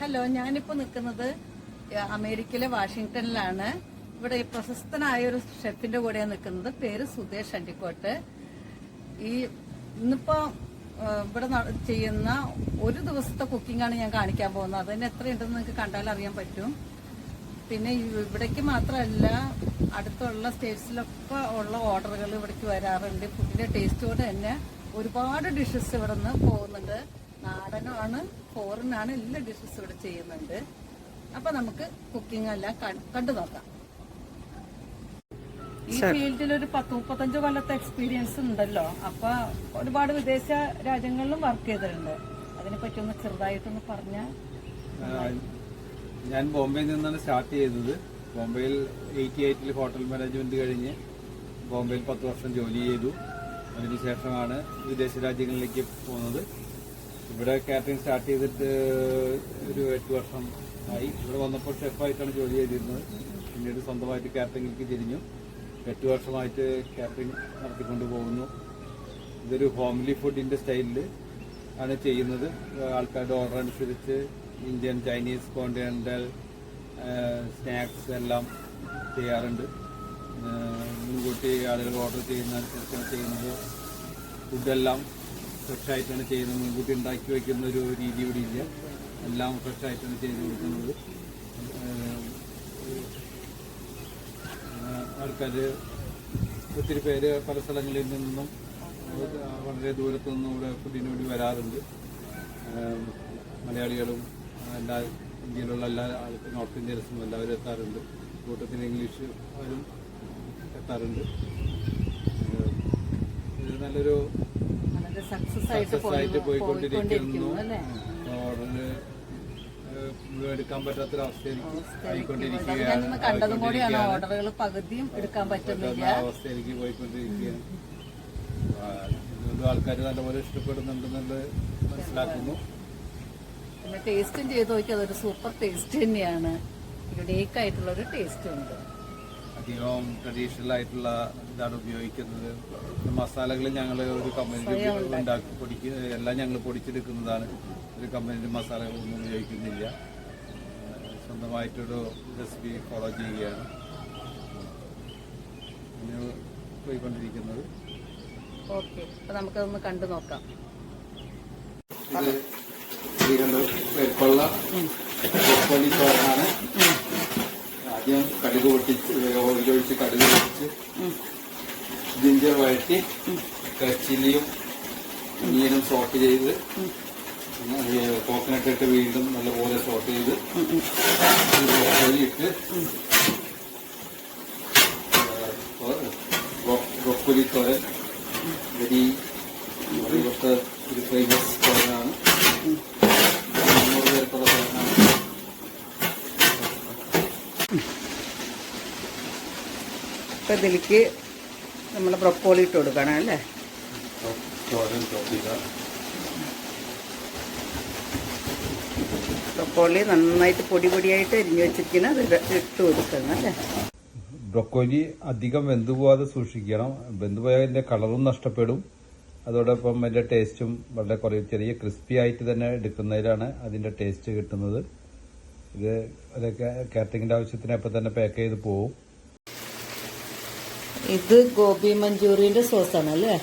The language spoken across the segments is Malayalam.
ഹലോ ഞാനിപ്പോ നിൽക്കുന്നത് അമേരിക്കയിലെ വാഷിങ്ടണിലാണ്. ഇവിടെ പ്രശസ്തനായ ഒരു ഷെഫിന്റെ കൂടെയാണ് നിൽക്കുന്നത്. പേര് സുധേഷ് അണ്ടിക്കോട്ട്. ഈ ഇന്നിപ്പോ ഇവിടെ ചെയ്യുന്ന ഒരു ദിവസത്തെ കുക്കിംഗ് ആണ് ഞാൻ കാണിക്കാൻ പോകുന്നത്. അതിന് എത്രയുണ്ടെന്ന് നിങ്ങൾക്ക് കണ്ടാൽ അറിയാൻ പറ്റും. പിന്നെ ഇവിടേക്ക് മാത്രമല്ല അടുത്തുള്ള സ്റ്റേറ്റ്സിലൊക്കെ ഉള്ള ഓർഡറുകൾ ഇവിടേക്ക് വരാറുണ്ട്. ഫുഡിന്റെ ടേസ്റ്റോട് തന്നെ ഒരുപാട് ഡിഷസ് ഇവിടെ നിന്ന് പോകുന്നുണ്ട്. നാടനാണ് ഫോറിനാണ് എല്ലാ ഡിഷസ് ഇവിടെ ചെയ്യുന്നുണ്ട്. അപ്പൊ നമുക്ക് കുക്കിംഗ് എല്ലാം കണ്ടു നോക്കാം. ഈ ഫീൽഡിൽ ഒരു പത്ത് മുപ്പത്തഞ്ച് കൊല്ലത്തെ എക്സ്പീരിയൻസ് ഉണ്ടല്ലോ. അപ്പൊ ഒരുപാട് വിദേശ രാജ്യങ്ങളിലും വർക്ക് ചെയ്തിട്ടുണ്ട്. അതിനെ പറ്റി ഒന്ന് ചെറുതായിട്ടൊന്ന് പറഞ്ഞ ഞാൻ ബോംബെയിൽ നിന്നാണ് സ്റ്റാർട്ട് ചെയ്തത്. ബോംബെയിൽ എയ്റ്റി എയ്റ്റിൽ ഹോട്ടൽ മാനേജ്മെന്റ് കഴിഞ്ഞ് ബോംബെയിൽ പത്ത് വർഷം ജോലി ചെയ്തു. അതിനുശേഷമാണ് വിദേശ രാജ്യങ്ങളിലേക്ക് പോകുന്നത്. ഇവിടെ കാറ്ററിംഗ് സ്റ്റാർട്ട് ചെയ്തിട്ട് ഒരു എട്ട് വർഷം ആയി. ഇവിടെ വന്നപ്പോൾ ഷെഫായിട്ടാണ് ജോലി ചെയ്തിരുന്നത്. പിന്നീട് സ്വന്തമായിട്ട് കാറ്ററിംഗിലേക്ക് തിരിഞ്ഞു. എട്ട് വർഷമായിട്ട് കാറ്ററിംഗ് നടത്തിക്കൊണ്ട് പോകുന്നു. ഇതൊരു ഹോംലി ഫുഡിന്റെ സ്റ്റൈലിൽ ആണ് ചെയ്യുന്നത്. ആൾക്കാരുടെ ഓർഡർ അനുസരിച്ച് ഇന്ത്യൻ ചൈനീസ് കോണ്ടിനെന്റൽ സ്നാക്സ് എല്ലാം ചെയ്യാറുണ്ട്. മുൻകൂട്ടി ആളുകൾ ഓർഡർ ചെയ്യുന്ന ചെയ്യുന്നത് ഫുഡെല്ലാം ഫ്രഷ് ആയിട്ടാണ് ചെയ്യുന്നത് മുൻകൂട്ടി ഉണ്ടാക്കി വയ്ക്കുന്ന ഒരു രീതി ഇവിടെ ഇല്ല. എല്ലാം ഫ്രഷായിട്ടാണ് ചെയ്ത് കൊടുക്കുന്നത്. ആൾക്കാർ ഒത്തിരി പേര് പല സ്ഥലങ്ങളിൽ നിന്നും വളരെ ദൂരത്തു നിന്നും ഇവിടെ ഫുഡിന് വേണ്ടി വരാറുണ്ട്. മലയാളികളും എല്ലാ ഇന്ത്യയിലുള്ള എല്ലാ നോർത്ത് ഇന്ത്യൻസും എല്ലാവരും എത്താറുണ്ട്. കൂട്ടത്തിൽ ഇംഗ്ലീഷ് അവരും എത്താറുണ്ട്. ഏം, ഇത് സക്സസ് ആയിട്ട് പോയി- പോയിക്കൊണ്ടിരിക്കുന്നു. എടുക്കാൻ പറ്റാത്തൊരു അവസ്ഥയിലേക്ക് ആയിക്കൊണ്ടിരിക്കുകയാണ്. കണ്ടതും കൂടിയാണ്. ഓർഡറുകൾ പകുതിയും എടുക്കാൻ പറ്റുന്നില്ല. അവസ്ഥയിലേക്ക് പോയിക്കൊണ്ടിരിക്കുകയാണ്. ആൾക്കാർ നല്ലപോലെ ഇഷ്ടപ്പെടുന്നുണ്ടെന്നുള്ളത് മനസ്സിലാക്കുന്നു. പിന്നെ ടേസ്റ്റും ചെയ്ത് നോക്കി അതൊരു സൂപ്പർ ടേസ്റ്റ് തന്നെയാണ്. യുണീക്ക് ആയിട്ടുള്ള ഒരു ടേസ്റ്റ് ഉണ്ട്. അധികവും ട്രഡീഷണൽ ആയിട്ടുള്ള ഇതാണ് ഉപയോഗിക്കുന്നത്. മസാലകൾ ഞങ്ങൾ ഒരു കമ്പനിയിൽ ഉണ്ടാക്കി പൊടിക്ക് എല്ലാം ഞങ്ങൾ പൊടിച്ചെടുക്കുന്നതാണ്. ഒരു കമ്പനിയുടെ മസാലകളൊന്നും ഉപയോഗിക്കുന്നില്ല. സ്വന്തമായിട്ടൊരു റെസിപ്പി ഫോളോ ചെയ്യുകയാണ്. ഇങ്ങനെ പോയിക്കൊണ്ടിരിക്കുന്നത്. ഓക്കെ. അപ്പോൾ നമുക്കതൊന്ന് കണ്ടു നോക്കാം. ഇത് ശ്രീകണ്ഠ വെപ്പുള്ള വെപ്പള്ളി ചോറാണ് ആദ്യം കടുക് പൊട്ടിച്ച് ഒഴിച്ച് കടുക് പൊട്ടിച്ച് ജിഞ്ചർ വഴറ്റി കച്ചിലിയും നീരും സോട്ട് ചെയ്ത് കോക്കനട്ട് ഇട്ട് വീണ്ടും നല്ലപോലെ സോട്ട് ചെയ്ത് ഇട്ട് ബ്രൊക്കുലി തോരൻ വെരി ഒരു ഫേമസ് തോരനാണ് മുന്നൂറ് പേർക്കുള്ള തോരനാണ് ഇപ്പൊ ഇതിലേക്ക് നമ്മൾ ബ്രൊക്കോളി ഇട്ട് കൊടുക്കണം അല്ലേ? ബ്രൊക്കോളി നന്നായിട്ട് പൊടി പൊടിയായിട്ട് അരിഞ്ഞു വെച്ചിരിക്കുന്ന അത് ഇട്ട് കൊടുക്കണം അല്ലേ? ബ്രൊക്കോലി അധികം വെന്തു പോവാതെ സൂക്ഷിക്കണം. വെന്തുപോയാൽ അതിന്റെ കളറും നഷ്ടപ്പെടും. അതോടൊപ്പം അതിന്റെ ടേസ്റ്റും വളരെ കുറേ ചെറിയ ക്രിസ്പി ആയിട്ട് തന്നെ എടുക്കുന്നതിലാണ് അതിന്റെ ടേസ്റ്റ് കിട്ടുന്നത്. ഇത് അതൊക്കെ കാറ്ററിംഗിന്റെ ആവശ്യത്തിന് അപ്പം തന്നെ പാക്ക് ചെയ്ത് പോവും. ഇത് ഗോപി മഞ്ചൂറിയന്റെ സോസാണ് അല്ലേ?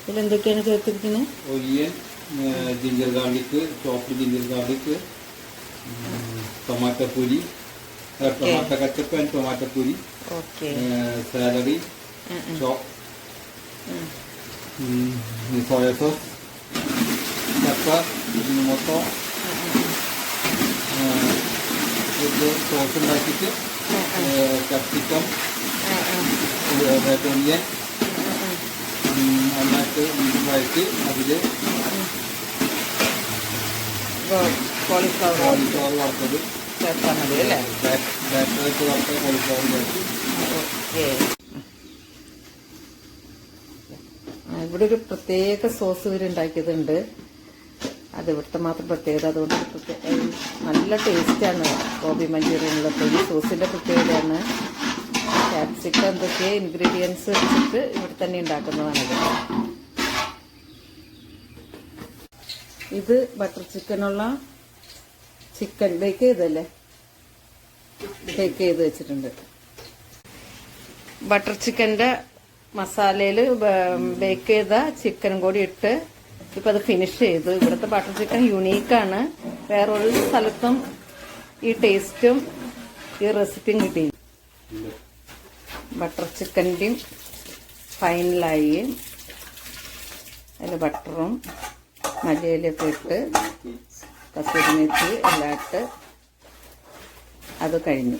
ഇതിലെന്തൊക്കെയാണ് ചേർത്തിരിക്കുന്നത് onion ginger garlic chop ginger garlic tomato puree tomato ketchup and tomato puree celery soya sauce ചപ്പ ഇതിന് മൊത്തം ഇത് സോസ് ഉണ്ടാക്കിയിട്ട് ക്യാപ്സിക്കം ഒനിയൻ നന്നായിട്ട് വീണ്ടും വഴറ്റി അതിൽ കോളിഫ്ലവർ കോളിഫ്ലവർ വറുത്തത്. ചേർത്താൽ മതി അല്ലേ ബാറ്ററായിട്ട് വറുത്ത കോളിഫ്ലവർ ചേർത്ത്. ഇവിടെ ഒരു പ്രത്യേക സോസ് ഇവർ ഉണ്ടാക്കിയതുണ്ട്. അത് ഇവിടുത്തെ മാത്രം പ്രത്യേകത. അതുകൊണ്ട് ഇത് പ്രത്യേ- ഏഹ് നല്ല ടേസ്റ്റാണ് ഗോബി മഞ്ചൂരിയനിലൊക്കെ ഈ സോസിന്റെ പ്രത്യേകതയാണ്. ക്യാപ്സിക്കം എന്തൊക്കെ ഇൻഗ്രീഡിയൻസ് വെച്ചിട്ട് ഇവിടെ തന്നെ ഉണ്ടാക്കുന്നതാണിത് ഇത്. ബട്ടർ ചിക്കനുള്ള ചിക്കൻ ബേക്ക് ചെയ്തല്ലേ ബേക്ക് ചെയ്ത് വെച്ചിട്ടുണ്ട്. ബട്ടർ ചിക്കന്റെ മസാലയിൽ ബേക്ക് ചെയ്ത ചിക്കനും കൂടി ഇട്ട് ഇപ്പം അത് ഫിനിഷ് ചെയ്തു. ഇവിടുത്തെ ബട്ടർ ചിക്കൻ യുണീക്കാണ് വേറൊരു സ്ഥലത്തും ഈ ടേസ്റ്റും ഈ റെസിപ്പിയും കിട്ടി ബട്ടർ ചിക്കന്റെയും ഫൈനലായി അതിൽ ബട്ടറും മല്ലിയിലൊക്കെ ഇട്ട് കസൂരി മെത്തി എല്ലാം ഇട്ട് അത് കഴിഞ്ഞു.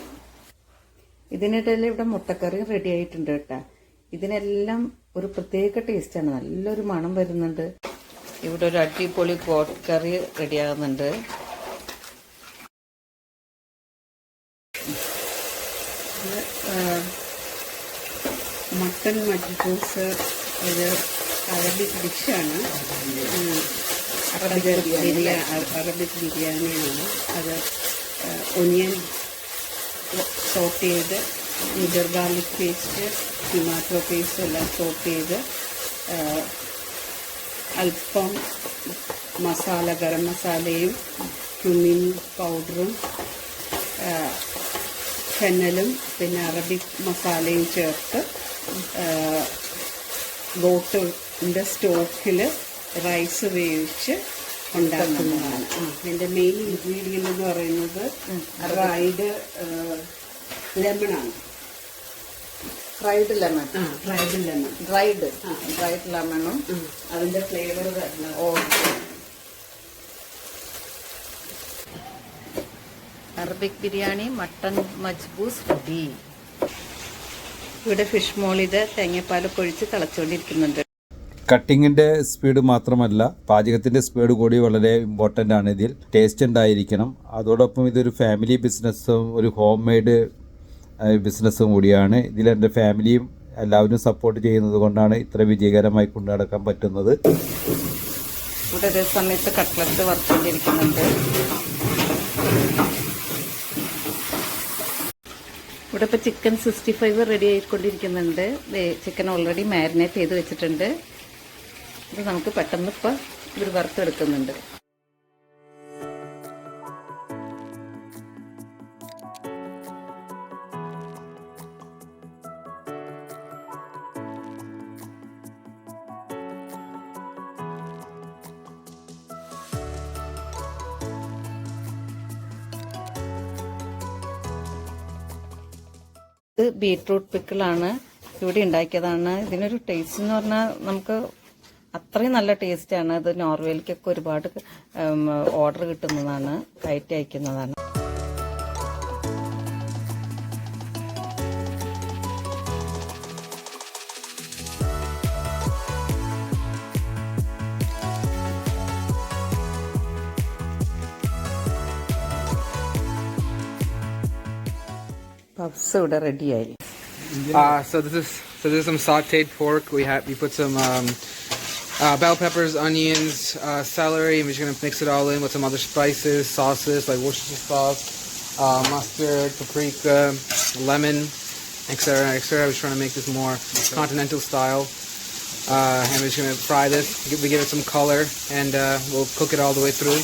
ഇതിനിടയിൽ ഇവിടെ മുട്ടക്കറി റെഡി ആയിട്ടുണ്ട് കേട്ടാ. ഇതിനെല്ലാം ഒരു പ്രത്യേക ടേസ്റ്റാണ് നല്ലൊരു മണം വരുന്നുണ്ട്. ഇവിടെ ഒരു അടിപൊളി കോട്ടക്കറി കറി റെഡിയാകുന്നുണ്ട് മട്ടൺ മജ്ബൂസ് ഒരു അറബിക് ഡിഷാണ്. അറബിക് ബിരിയാണി അറബിക് ബിരിയാണിയാണ്. അത് ഒനിയൻ സോട്ട് ചെയ്ത് ginger garlic paste tomato paste എല്ലാം സോട്ട് ചെയ്ത് അല്പം മസാല ഗരം മസാലയും ക്യുമിൻ പൗഡറും ഫെന്നലും പിന്നെ അറബിക് മസാലയും ചേർത്ത് ബോട്ടിന്റെ സ്റ്റോക്കിൽ റൈസ് വേവിച്ച് ഉണ്ടാക്കുന്നതാണ്. ഇതിന്റെ മെയിൻ ഇൻഗ്രീഡിയന്റ് എന്ന് പറയുന്നത് dried ലെമണാണ് fried lemon fried lemon dried dried ലെമണും അതിന്റെ ഫ്ലേവർ വരുന്നത് Arabic biryani mutton majboos ready ഇവിടെ ഫിഷ് മോളിത് തേങ്ങാപ്പാൽ പൊഴിച്ച് തിളച്ചുകൊണ്ടിരിക്കുന്നുണ്ട് കട്ടിങ്ങിന്റെ സ്പീഡ് മാത്രമല്ല പാചകത്തിന്റെ സ്പീഡ് കൂടി വളരെ ഇമ്പോർട്ടന്റ് ആണ് ഇതിൽ. ടേസ്റ്റ് ഉണ്ടായിരിക്കണം. അതോടൊപ്പം ഇതൊരു ഫാമിലി ബിസിനസ്സും ഒരു ഹോം മെയ്ഡ് ബിസിനസ്സും കൂടിയാണ്. ഇതിൽ എന്റെ ഫാമിലിയും എല്ലാവരും സപ്പോർട്ട് ചെയ്യുന്നത് കൊണ്ടാണ് ഇത്ര വിജയകരമായി കൊണ്ടു നടക്കാൻ പറ്റുന്നത്. ഇവിടെ സമയത്ത് കട്ട്ലറ്റ് വറുത്തുകൊണ്ടിരിക്കുന്നുണ്ട് ഇവിടെ ഇപ്പോൾ ചിക്കൻ സിക്സ്റ്റി ഫൈവ് റെഡി ആയിക്കൊണ്ടിരിക്കുന്നുണ്ട് ചിക്കൻ ഓൾറെഡി മാരിനേറ്റ് ചെയ്ത് വെച്ചിട്ടുണ്ട്. ഇത് നമുക്ക് പെട്ടെന്ന് ഇപ്പോൾ ഇവർ വറുത്തെടുക്കുന്നുണ്ട്. ഇത് ബീട്രൂട്ട് പിക്കിളാണ് ഇവിടെ ഉണ്ടാക്കിയതാണ്. ഇതിനൊരു ടേസ്റ്റ് എന്ന് പറഞ്ഞാൽ നമുക്ക് അത്രയും നല്ല ടേസ്റ്റാണ് ഇത് നോർവേയിലേക്കൊക്കെ ഒരുപാട് ഓർഡർ കിട്ടുന്നതാണ് കയറ്റി അയക്കുന്നതാണ്. പഫ്സ് ഇവിടെ റെഡിയായി Uh, so this is so this is some sautéed pork. We have we put some um, uh, bell peppers, onions, uh, celery, and we're just gonna mix it all in with some other spices, sauces like Worcestershire sauce, uh, mustard, paprika, lemon, etc. etc. We're trying to make this more continental style. Uh, and we're just gonna fry this. Give- We give it some color, and uh, we'll cook it all the way through.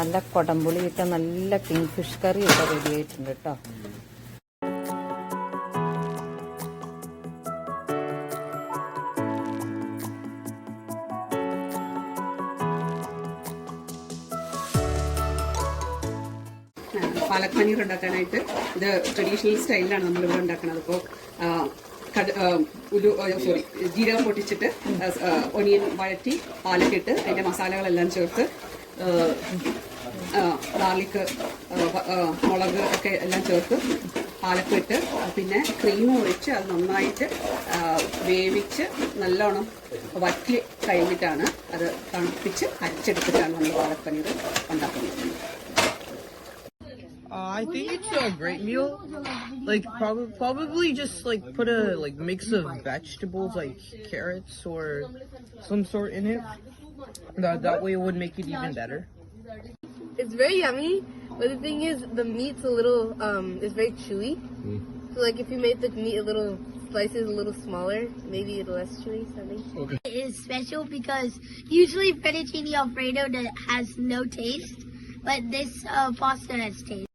നല്ല കൊടംപുളി ഇട്ട നല്ല കിങ് ഫിഷ് കറി ഇവിടെ റെഡി ആയിട്ടുണ്ട് കേട്ടോ പാലക് പനീർ ഉണ്ടാക്കാനായിട്ട് ഇത് ട്രഡീഷണൽ സ്റ്റൈലിലാണ് നമ്മളിവിടെ ഉണ്ടാക്കുന്നത്. അപ്പോൾ ഉലു സോറി ജീരകം പൊട്ടിച്ചിട്ട് ഒനിയൻ വഴറ്റി പാലക്കിട്ട് അതിന്റെ മസാലകളെല്ലാം ചേർത്ത് ഗാർലിക്ക് മുളക് ഒക്കെ എല്ലാം ചേർത്ത് പാലൊക്കെ ഇട്ട് പിന്നെ ക്രീം ഒഴിച്ച് അത് നന്നായിട്ട് ആ, വേവിച്ച് നല്ലോണം വറ്റി കഴിഞ്ഞിട്ടാണ് അത് തണുപ്പിച്ച് അരച്ചെടുത്തിട്ടാണ് നമ്മൾ പാലക് പനീർ ഉണ്ടാക്കുന്നത് Uh, I think it's a great meal. Like probably probably just like put a like mix of vegetables like carrots or some sort in it. That that way it would make it even better. It's very yummy, but the thing is, the meat's a little, um, it's very chewy. So like, if you made the meat a little slices a little smaller, maybe it's less chewy. Something. Okay. It is special because usually fettuccine alfredo that has no taste, but this uh, pasta has taste.